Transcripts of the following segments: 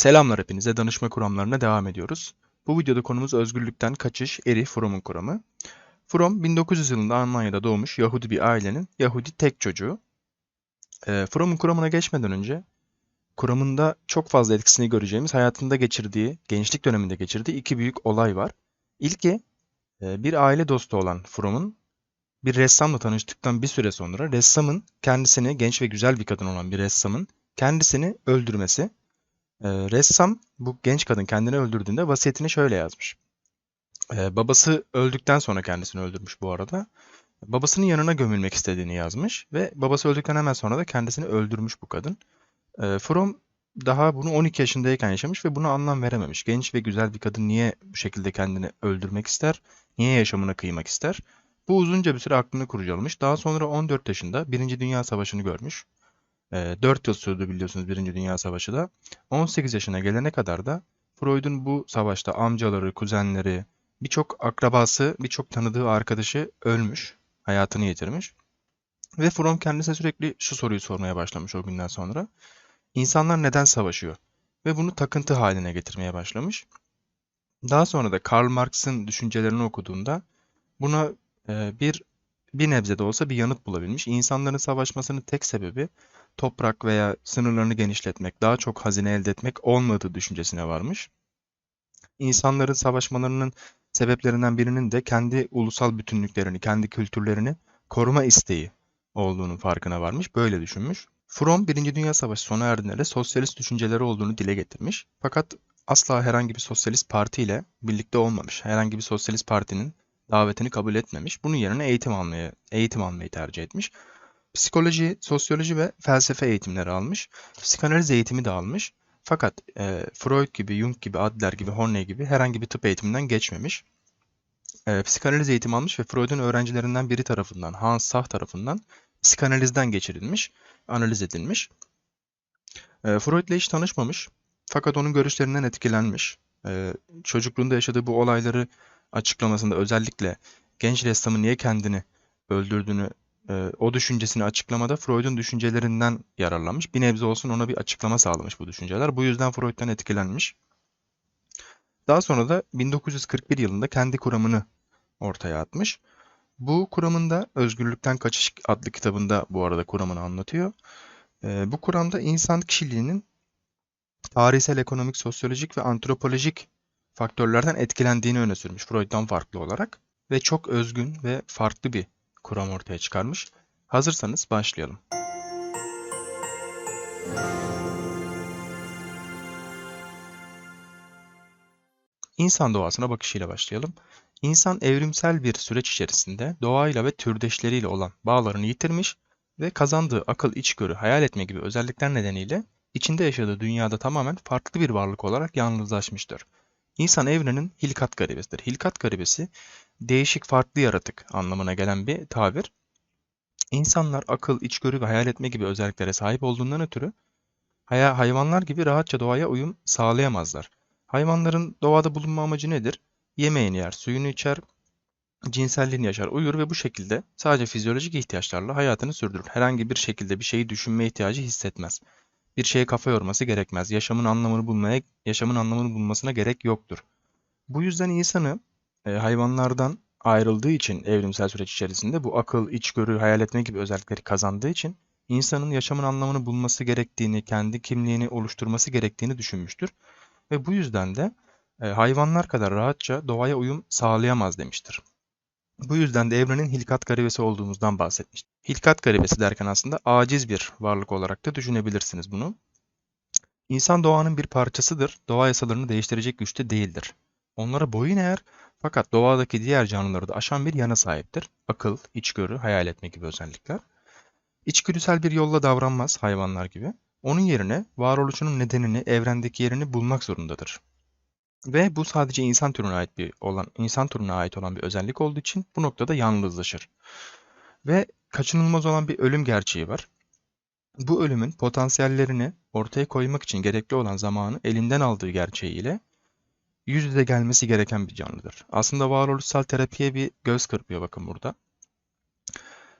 Selamlar hepinize, danışma kuramlarına devam ediyoruz. Bu videoda konumuz özgürlükten kaçış, Erich Fromm'un kuramı. Fromm 1900 yılında Almanya'da doğmuş Yahudi bir ailenin Yahudi tek çocuğu. E, Fromm'un kuramına geçmeden önce kuramında çok fazla etkisini göreceğimiz hayatında geçirdiği, gençlik döneminde geçirdiği iki büyük olay var. İlki e, bir aile dostu olan Fromm'un bir ressamla tanıştıktan bir süre sonra ressamın kendisini, genç ve güzel bir kadın olan bir ressamın kendisini öldürmesi. Ee, ressam bu genç kadın kendini öldürdüğünde vasiyetini şöyle yazmış. Ee, babası öldükten sonra kendisini öldürmüş bu arada. Babasının yanına gömülmek istediğini yazmış ve babası öldükten hemen sonra da kendisini öldürmüş bu kadın. Ee, Fromm daha bunu 12 yaşındayken yaşamış ve buna anlam verememiş. Genç ve güzel bir kadın niye bu şekilde kendini öldürmek ister? Niye yaşamına kıymak ister? Bu uzunca bir süre aklını kurcalamış. Daha sonra 14 yaşında Birinci Dünya Savaşı'nı görmüş. E, 4 yıl sürdü biliyorsunuz Birinci Dünya Savaşı da. 18 yaşına gelene kadar da Freud'un bu savaşta amcaları, kuzenleri, birçok akrabası, birçok tanıdığı arkadaşı ölmüş, hayatını yitirmiş. Ve Fromm kendisine sürekli şu soruyu sormaya başlamış o günden sonra. İnsanlar neden savaşıyor? Ve bunu takıntı haline getirmeye başlamış. Daha sonra da Karl Marx'ın düşüncelerini okuduğunda buna bir bir nebze de olsa bir yanıt bulabilmiş. İnsanların savaşmasının tek sebebi toprak veya sınırlarını genişletmek, daha çok hazine elde etmek olmadığı düşüncesine varmış. İnsanların savaşmalarının sebeplerinden birinin de kendi ulusal bütünlüklerini, kendi kültürlerini koruma isteği olduğunun farkına varmış. Böyle düşünmüş. Fromm Birinci Dünya Savaşı sona erdiğinde de sosyalist düşünceleri olduğunu dile getirmiş. Fakat asla herhangi bir sosyalist partiyle birlikte olmamış. Herhangi bir sosyalist partinin davetini kabul etmemiş. Bunun yerine eğitim almayı, eğitim almayı tercih etmiş. Psikoloji, sosyoloji ve felsefe eğitimleri almış. Psikanaliz eğitimi de almış. Fakat e, Freud gibi, Jung gibi, Adler gibi, Horney gibi herhangi bir tıp eğitiminden geçmemiş. E, psikanaliz eğitimi almış ve Freud'un öğrencilerinden biri tarafından, Hans Sach tarafından psikanalizden geçirilmiş, analiz edilmiş. E, Freud ile hiç tanışmamış. Fakat onun görüşlerinden etkilenmiş. E, çocukluğunda yaşadığı bu olayları açıklamasında özellikle genç ressamın niye kendini öldürdüğünü e, o düşüncesini açıklamada Freud'un düşüncelerinden yararlanmış. Bir nebze olsun ona bir açıklama sağlamış bu düşünceler. Bu yüzden Freud'dan etkilenmiş. Daha sonra da 1941 yılında kendi kuramını ortaya atmış. Bu kuramında Özgürlükten Kaçış adlı kitabında bu arada kuramını anlatıyor. E, bu kuramda insan kişiliğinin tarihsel, ekonomik, sosyolojik ve antropolojik faktörlerden etkilendiğini öne sürmüş Freud'dan farklı olarak ve çok özgün ve farklı bir kuram ortaya çıkarmış. Hazırsanız başlayalım. İnsan doğasına bakışıyla başlayalım. İnsan evrimsel bir süreç içerisinde doğayla ve türdeşleriyle olan bağlarını yitirmiş ve kazandığı akıl, içgörü, hayal etme gibi özellikler nedeniyle içinde yaşadığı dünyada tamamen farklı bir varlık olarak yalnızlaşmıştır. İnsan evrenin hilkat garibesidir. Hilkat garibesi değişik farklı yaratık anlamına gelen bir tabir. İnsanlar akıl, içgörü ve hayal etme gibi özelliklere sahip olduğundan ötürü hayvanlar gibi rahatça doğaya uyum sağlayamazlar. Hayvanların doğada bulunma amacı nedir? Yemeğini yer, suyunu içer, cinselliğini yaşar, uyur ve bu şekilde sadece fizyolojik ihtiyaçlarla hayatını sürdürür. Herhangi bir şekilde bir şeyi düşünme ihtiyacı hissetmez bir şeye kafa yorması gerekmez. Yaşamın anlamını bulmaya, yaşamın anlamını bulmasına gerek yoktur. Bu yüzden insanı e, hayvanlardan ayrıldığı için evrimsel süreç içerisinde bu akıl, içgörü, hayal etme gibi özellikleri kazandığı için insanın yaşamın anlamını bulması gerektiğini, kendi kimliğini oluşturması gerektiğini düşünmüştür. Ve bu yüzden de e, hayvanlar kadar rahatça doğaya uyum sağlayamaz demiştir. Bu yüzden de evrenin hilkat garibesi olduğumuzdan bahsetmiş. Hilkat garibesi derken aslında aciz bir varlık olarak da düşünebilirsiniz bunu. İnsan doğanın bir parçasıdır. Doğa yasalarını değiştirecek güçte değildir. Onlara boyun eğer fakat doğadaki diğer canlıları da aşan bir yana sahiptir. Akıl, içgörü, hayal etme gibi özellikler. İçgüdüsel bir yolla davranmaz hayvanlar gibi. Onun yerine varoluşunun nedenini, evrendeki yerini bulmak zorundadır. Ve bu sadece insan türüne ait bir olan insan türüne ait olan bir özellik olduğu için bu noktada yalnızlaşır. Ve kaçınılmaz olan bir ölüm gerçeği var. Bu ölümün potansiyellerini ortaya koymak için gerekli olan zamanı elinden aldığı gerçeğiyle yüz yüze gelmesi gereken bir canlıdır. Aslında varoluşsal terapiye bir göz kırpıyor bakın burada.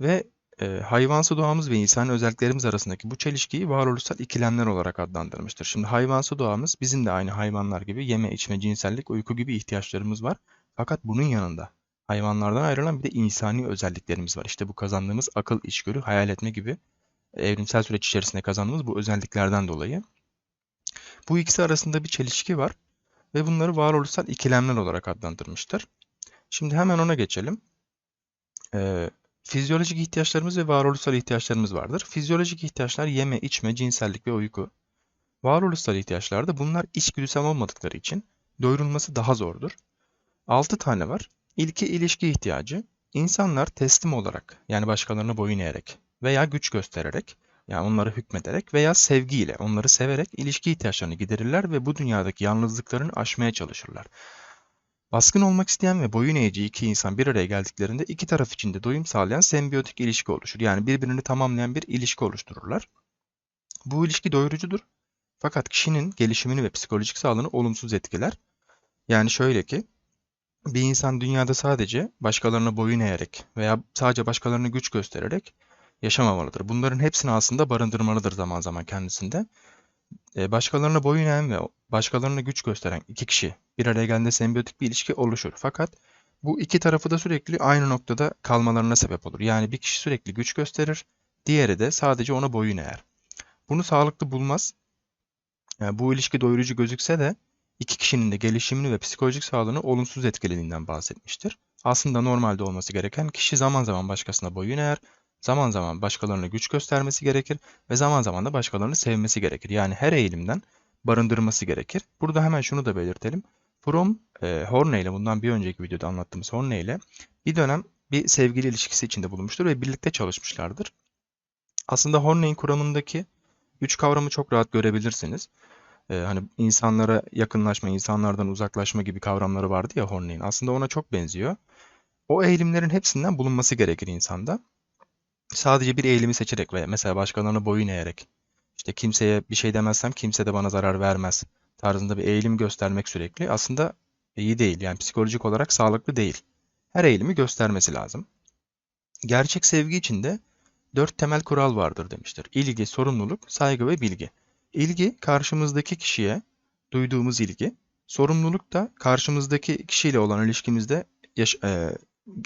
Ve e, hayvansı doğamız ve insan özelliklerimiz arasındaki bu çelişkiyi varoluşsal ikilemler olarak adlandırmıştır. Şimdi hayvansı doğamız bizim de aynı hayvanlar gibi yeme, içme, cinsellik, uyku gibi ihtiyaçlarımız var. Fakat bunun yanında hayvanlardan ayrılan bir de insani özelliklerimiz var. İşte bu kazandığımız akıl, içgörü, hayal etme gibi evrimsel süreç içerisinde kazandığımız bu özelliklerden dolayı. Bu ikisi arasında bir çelişki var ve bunları varoluşsal ikilemler olarak adlandırmıştır. Şimdi hemen ona geçelim. Ee, fizyolojik ihtiyaçlarımız ve varoluşsal ihtiyaçlarımız vardır. Fizyolojik ihtiyaçlar yeme, içme, cinsellik ve uyku. Varoluşsal ihtiyaçlarda bunlar içgüdüsel olmadıkları için doyurulması daha zordur. 6 tane var. İlki ilişki ihtiyacı. İnsanlar teslim olarak yani başkalarına boyun eğerek veya güç göstererek yani onları hükmederek veya sevgiyle onları severek ilişki ihtiyaçlarını giderirler ve bu dünyadaki yalnızlıklarını aşmaya çalışırlar. Baskın olmak isteyen ve boyun eğici iki insan bir araya geldiklerinde iki taraf için de doyum sağlayan sembiyotik ilişki oluşur. Yani birbirini tamamlayan bir ilişki oluştururlar. Bu ilişki doyurucudur. Fakat kişinin gelişimini ve psikolojik sağlığını olumsuz etkiler. Yani şöyle ki bir insan dünyada sadece başkalarına boyun eğerek veya sadece başkalarına güç göstererek yaşamamalıdır. Bunların hepsini aslında barındırmalıdır zaman zaman kendisinde. Ee, başkalarına boyun eğen ve başkalarına güç gösteren iki kişi bir araya geldiğinde sembiyotik bir ilişki oluşur. Fakat bu iki tarafı da sürekli aynı noktada kalmalarına sebep olur. Yani bir kişi sürekli güç gösterir, diğeri de sadece ona boyun eğer. Bunu sağlıklı bulmaz. Yani bu ilişki doyurucu gözükse de iki kişinin de gelişimini ve psikolojik sağlığını olumsuz etkilediğinden bahsetmiştir. Aslında normalde olması gereken kişi zaman zaman başkasına boyun eğer, zaman zaman başkalarına güç göstermesi gerekir ve zaman zaman da başkalarını sevmesi gerekir. Yani her eğilimden barındırması gerekir. Burada hemen şunu da belirtelim. Fromm, e, Horney ile bundan bir önceki videoda anlattığımız Horney ile bir dönem bir sevgili ilişkisi içinde bulunmuştur ve birlikte çalışmışlardır. Aslında Horney'in kuramındaki üç kavramı çok rahat görebilirsiniz. Ee, hani insanlara yakınlaşma, insanlardan uzaklaşma gibi kavramları vardı ya Horney'in. Aslında ona çok benziyor. O eğilimlerin hepsinden bulunması gerekir insanda. Sadece bir eğilimi seçerek ve mesela başkalarına boyun eğerek işte kimseye bir şey demezsem kimse de bana zarar vermez tarzında bir eğilim göstermek sürekli aslında iyi değil. Yani psikolojik olarak sağlıklı değil. Her eğilimi göstermesi lazım. Gerçek sevgi için de dört temel kural vardır demiştir. İlgi, sorumluluk, saygı ve bilgi. İlgi karşımızdaki kişiye duyduğumuz ilgi. Sorumluluk da karşımızdaki kişiyle olan ilişkimizde yaş- e,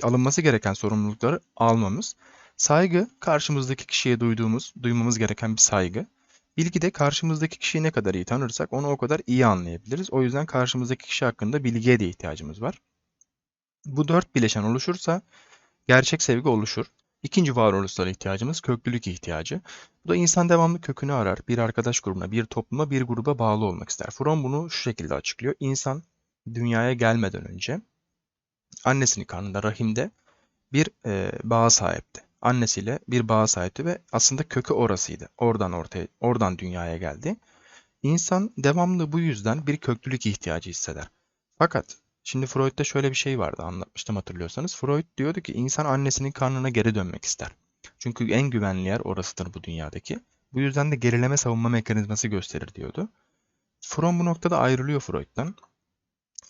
alınması gereken sorumlulukları almamız. Saygı karşımızdaki kişiye duyduğumuz, duymamız gereken bir saygı. Bilgi de karşımızdaki kişiyi ne kadar iyi tanırsak onu o kadar iyi anlayabiliriz. O yüzden karşımızdaki kişi hakkında bilgiye de ihtiyacımız var. Bu dört bileşen oluşursa gerçek sevgi oluşur. İkinci varoluşsal ihtiyacımız köklülük ihtiyacı. Bu da insan devamlı kökünü arar. Bir arkadaş grubuna, bir topluma, bir gruba bağlı olmak ister. Fromm bunu şu şekilde açıklıyor. İnsan dünyaya gelmeden önce annesinin karnında, rahimde bir e, bağa sahipti. Annesiyle bir bağa sahipti ve aslında kökü orasıydı. Oradan ortaya, oradan dünyaya geldi. İnsan devamlı bu yüzden bir köklülük ihtiyacı hisseder. Fakat Şimdi Freud'da şöyle bir şey vardı anlatmıştım hatırlıyorsanız. Freud diyordu ki insan annesinin karnına geri dönmek ister. Çünkü en güvenli yer orasıdır bu dünyadaki. Bu yüzden de gerileme savunma mekanizması gösterir diyordu. Fromm bu noktada ayrılıyor Freud'dan.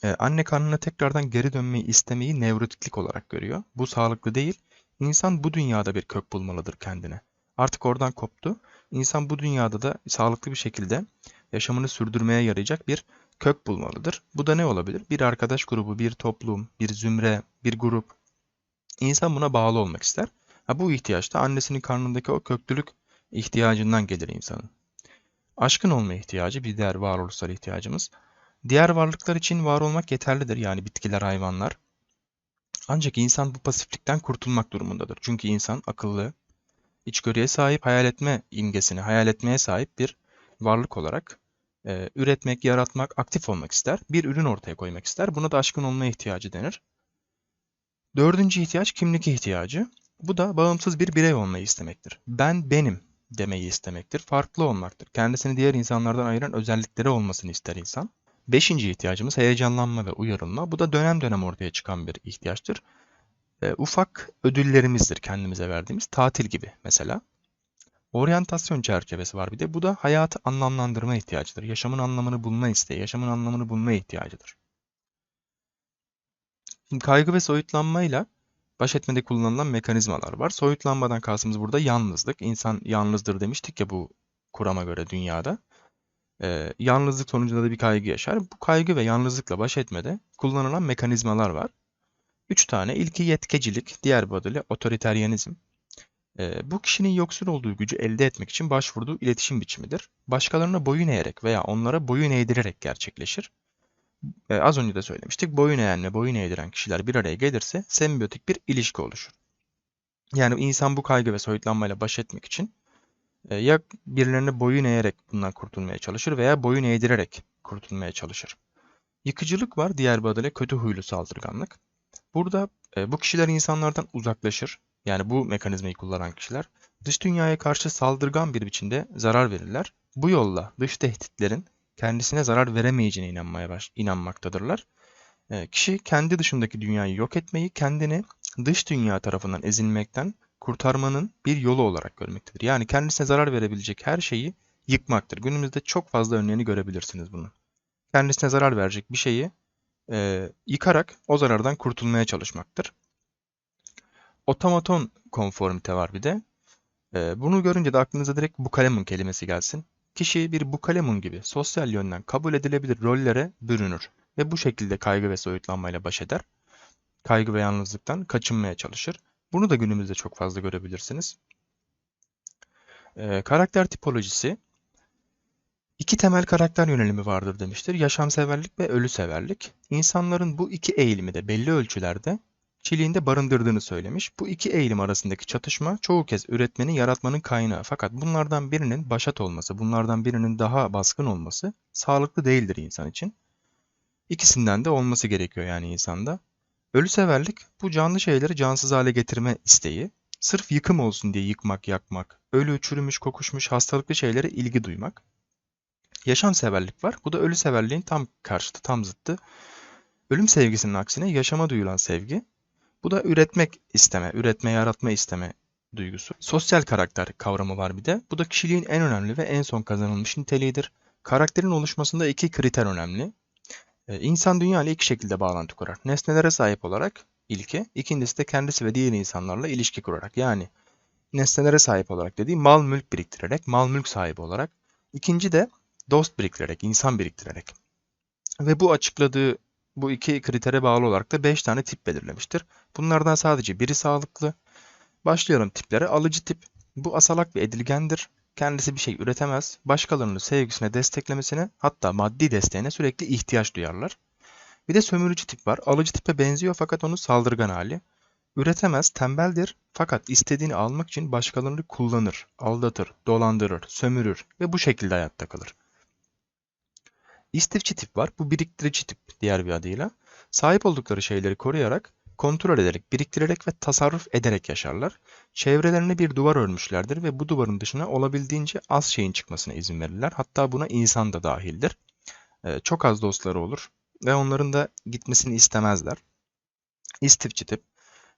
Ee, anne karnına tekrardan geri dönmeyi istemeyi nevrotiklik olarak görüyor. Bu sağlıklı değil. İnsan bu dünyada bir kök bulmalıdır kendine. Artık oradan koptu. İnsan bu dünyada da sağlıklı bir şekilde yaşamını sürdürmeye yarayacak bir kök bulmalıdır. Bu da ne olabilir? Bir arkadaş grubu, bir toplum, bir zümre, bir grup. İnsan buna bağlı olmak ister. Ha, bu ihtiyaç da annesinin karnındaki o köklülük ihtiyacından gelir insanın. Aşkın olma ihtiyacı bir diğer varoluşsal ihtiyacımız. Diğer varlıklar için var olmak yeterlidir. Yani bitkiler, hayvanlar. Ancak insan bu pasiflikten kurtulmak durumundadır. Çünkü insan akıllı, içgörüye sahip, hayal etme imgesini, hayal etmeye sahip bir varlık olarak e, üretmek, yaratmak, aktif olmak ister. Bir ürün ortaya koymak ister. Buna da aşkın olma ihtiyacı denir. Dördüncü ihtiyaç kimlik ihtiyacı. Bu da bağımsız bir birey olmayı istemektir. Ben benim demeyi istemektir. Farklı olmaktır. Kendisini diğer insanlardan ayıran özellikleri olmasını ister insan. Beşinci ihtiyacımız heyecanlanma ve uyarılma. Bu da dönem dönem ortaya çıkan bir ihtiyaçtır. E, ufak ödüllerimizdir kendimize verdiğimiz. Tatil gibi mesela. Oryantasyon çerçevesi var bir de. Bu da hayatı anlamlandırma ihtiyacıdır. Yaşamın anlamını bulma isteği, yaşamın anlamını bulma ihtiyacıdır. Şimdi kaygı ve soyutlanmayla baş etmede kullanılan mekanizmalar var. Soyutlanmadan kastımız burada yalnızlık. İnsan yalnızdır demiştik ya bu kurama göre dünyada. Ee, yalnızlık sonucunda da bir kaygı yaşar. Bu kaygı ve yalnızlıkla baş etmede kullanılan mekanizmalar var. Üç tane. İlki yetkecilik, diğer bir adıyla otoriteryenizm. Ee, bu kişinin yoksun olduğu gücü elde etmek için başvurduğu iletişim biçimidir. Başkalarına boyun eğerek veya onlara boyun eğdirerek gerçekleşir. Ee, az önce de söylemiştik. Boyun eğen ve boyun eğdiren kişiler bir araya gelirse sembiyotik bir ilişki oluşur. Yani insan bu kaygı ve soyutlanmayla baş etmek için e, ya birilerine boyun eğerek bundan kurtulmaya çalışır veya boyun eğdirerek kurtulmaya çalışır. Yıkıcılık var, diğer bir adıyla kötü huylu saldırganlık. Burada e, bu kişiler insanlardan uzaklaşır. Yani bu mekanizmayı kullanan kişiler dış dünyaya karşı saldırgan bir biçimde zarar verirler. Bu yolla dış tehditlerin kendisine zarar veremeyeceğine inanmaya baş, inanmaktadırlar. E, kişi kendi dışındaki dünyayı yok etmeyi kendini dış dünya tarafından ezilmekten kurtarmanın bir yolu olarak görmektedir. Yani kendisine zarar verebilecek her şeyi yıkmaktır. Günümüzde çok fazla örneğini görebilirsiniz bunun. Kendisine zarar verecek bir şeyi e, yıkarak o zarardan kurtulmaya çalışmaktır. Otomaton konformite var bir de. E, bunu görünce de aklınıza direkt bukalemun kelimesi gelsin. Kişi bir bukalemun gibi sosyal yönden kabul edilebilir rollere bürünür ve bu şekilde kaygı ve soyutlanmayla baş eder. Kaygı ve yalnızlıktan kaçınmaya çalışır. Bunu da günümüzde çok fazla görebilirsiniz. Ee, karakter tipolojisi iki temel karakter yönelimi vardır demiştir. Yaşamseverlik ve ölüseverlik. İnsanların bu iki eğilimi de belli ölçülerde kişiliğinde barındırdığını söylemiş. Bu iki eğilim arasındaki çatışma çoğu kez üretmenin, yaratmanın kaynağı. Fakat bunlardan birinin başat olması, bunlardan birinin daha baskın olması sağlıklı değildir insan için. İkisinden de olması gerekiyor yani insanda. Ölüseverlik bu canlı şeyleri cansız hale getirme isteği. Sırf yıkım olsun diye yıkmak, yakmak. Ölü, çürümüş, kokuşmuş, hastalıklı şeylere ilgi duymak. Yaşamseverlik var. Bu da ölüseverliğin tam karşıtı, tam zıttı. Ölüm sevgisinin aksine yaşama duyulan sevgi. Bu da üretmek isteme, üretme, yaratma isteme duygusu. Sosyal karakter kavramı var bir de. Bu da kişiliğin en önemli ve en son kazanılmış niteliğidir. Karakterin oluşmasında iki kriter önemli. Ee, İnsan dünya iki şekilde bağlantı kurar. Nesnelere sahip olarak ilki, ikincisi de kendisi ve diğer insanlarla ilişki kurarak. Yani nesnelere sahip olarak dediği mal mülk biriktirerek, mal mülk sahibi olarak. İkinci de dost biriktirerek, insan biriktirerek. Ve bu açıkladığı bu iki kritere bağlı olarak da 5 tane tip belirlemiştir. Bunlardan sadece biri sağlıklı. Başlayalım tiplere. Alıcı tip. Bu asalak ve edilgendir. Kendisi bir şey üretemez. Başkalarının sevgisine, desteklemesine hatta maddi desteğine sürekli ihtiyaç duyarlar. Bir de sömürücü tip var. Alıcı tipe benziyor fakat onun saldırgan hali. Üretemez, tembeldir fakat istediğini almak için başkalarını kullanır, aldatır, dolandırır, sömürür ve bu şekilde hayatta kalır. İstifçi tip var. Bu biriktirici tip diğer bir adıyla. Sahip oldukları şeyleri koruyarak, kontrol ederek, biriktirerek ve tasarruf ederek yaşarlar. Çevrelerine bir duvar örmüşlerdir ve bu duvarın dışına olabildiğince az şeyin çıkmasına izin verirler. Hatta buna insan da dahildir. Ee, çok az dostları olur ve onların da gitmesini istemezler. İstifçi tip.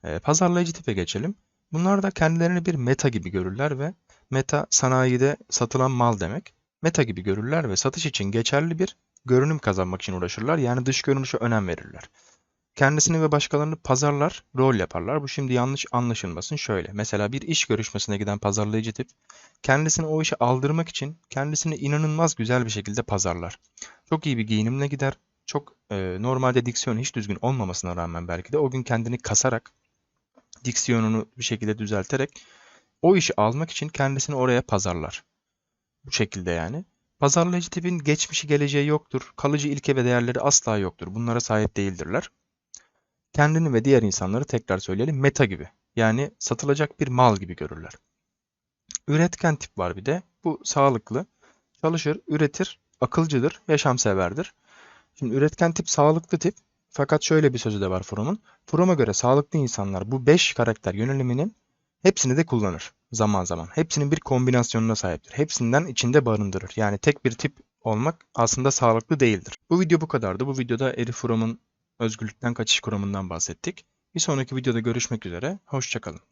Ee, pazarlayıcı tipe geçelim. Bunlar da kendilerini bir meta gibi görürler ve meta sanayide satılan mal demek. Meta gibi görürler ve satış için geçerli bir görünüm kazanmak için uğraşırlar. Yani dış görünüşe önem verirler. Kendisini ve başkalarını pazarlar, rol yaparlar. Bu şimdi yanlış anlaşılmasın şöyle. Mesela bir iş görüşmesine giden pazarlayıcı tip kendisini o işe aldırmak için kendisini inanılmaz güzel bir şekilde pazarlar. Çok iyi bir giyinimle gider. Çok e, normalde diksiyonu hiç düzgün olmamasına rağmen belki de o gün kendini kasarak diksiyonunu bir şekilde düzelterek o işi almak için kendisini oraya pazarlar. Bu şekilde yani. Pazarlayıcı tipin geçmişi geleceği yoktur. Kalıcı ilke ve değerleri asla yoktur. Bunlara sahip değildirler. Kendini ve diğer insanları tekrar söyleyelim meta gibi. Yani satılacak bir mal gibi görürler. Üretken tip var bir de. Bu sağlıklı. Çalışır, üretir, akılcıdır, yaşamseverdir. Şimdi üretken tip sağlıklı tip. Fakat şöyle bir sözü de var Fromm'un. Fromm'a göre sağlıklı insanlar bu 5 karakter yöneliminin hepsini de kullanır zaman zaman. Hepsinin bir kombinasyonuna sahiptir. Hepsinden içinde barındırır. Yani tek bir tip olmak aslında sağlıklı değildir. Bu video bu kadardı. Bu videoda Erich Fromm'un özgürlükten kaçış kuramından bahsettik. Bir sonraki videoda görüşmek üzere. Hoşçakalın.